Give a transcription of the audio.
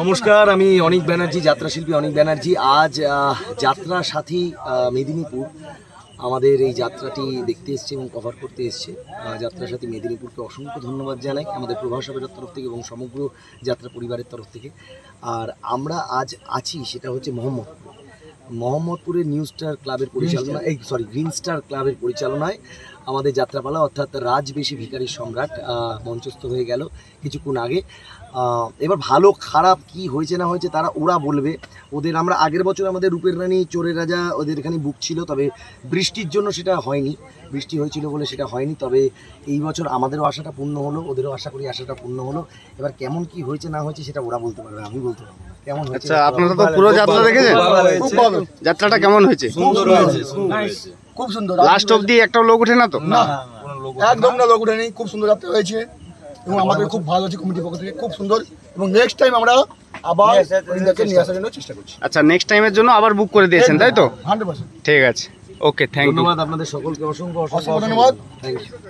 নমস্কার, আমি অনিক ব্যানার্জি, যাত্রাশিল্পী অনিক ব্যানার্জি। আজ যাত্রা সাথী মেদিনীপুর। আমাদের এই যাত্রাটি দেখতে এসছে এবং কভার করতে এসছে। যাত্রার যাত্রা সাথী মেদিনীপুরকে অসংখ্য ধন্যবাদ জানাই আমাদের প্রভাস সবের তরফ থেকে এবং সমগ্র যাত্রা পরিবারের তরফ থেকে। আর আমরা আজ আছি, সেটা হচ্ছে মোহাম্মদপুর। মোহাম্মদপুরের নিউ স্টার ক্লাবের পরিচালনা এই সরি গ্রিন স্টার ক্লাবের পরিচালনায় আমাদের যাত্রাপালা অর্থাৎ রাজবেশী ভিকারির সম্রাট মঞ্চস্থ হয়ে গেল কিছুক্ষণ আগে। এবার ভালো খারাপ কি হয়েছে না হয়েছে তারা ওরা বলবে। ওদের আমরা আগের বছর আমাদের রূপের রানী চোরের রাজা ওদের এখানে বুক ছিল তবে বৃষ্টির জন্য সেটা হয়নি। বৃষ্টি হয়েছিল বলে সেটা হয়নি তবে এই বছর আমাদেরও আশাটা পূর্ণ হলো ওদেরও আশা করি আশাটা পূর্ণ হলো। এবার কেমন কি হয়েছে না হয়েছে সেটা ওরা বলতে পারবে আমি বলতে পারব। কেমন হয়েছে? আচ্ছা আপনারা তো পুরো যাত্রা দেখেছেন? খুব ভালো যাত্রাটা কেমন হয়েছে? সুন্দর হয়েছে। খুব সুন্দর। লাস্ট অবধি একটাও লোক ওঠে না তো? না একদম না লোক উঠেনি খুব সুন্দর যাত্রা হয়েছে। এবং আমাদের খুব ভালো আছে কমিটির পক্ষ থেকে। খুব সুন্দর। এবং নেক্সট টাইম আমরা আবার বৃন্দাকে নিয়ে আসার জন্য চেষ্টা করছি। আচ্ছা নেক্সট টাইমের জন্য আবার বুক করে দিয়েছেন তাই তো? হান্ড্রেড ঠিক আছে। ওকে থ্যাংক ইউ ধন্যবাদ আপনাদের সকলকে। অসংখ্য অসংখ্য অসংখ্য ধন্যবাদ। Thank you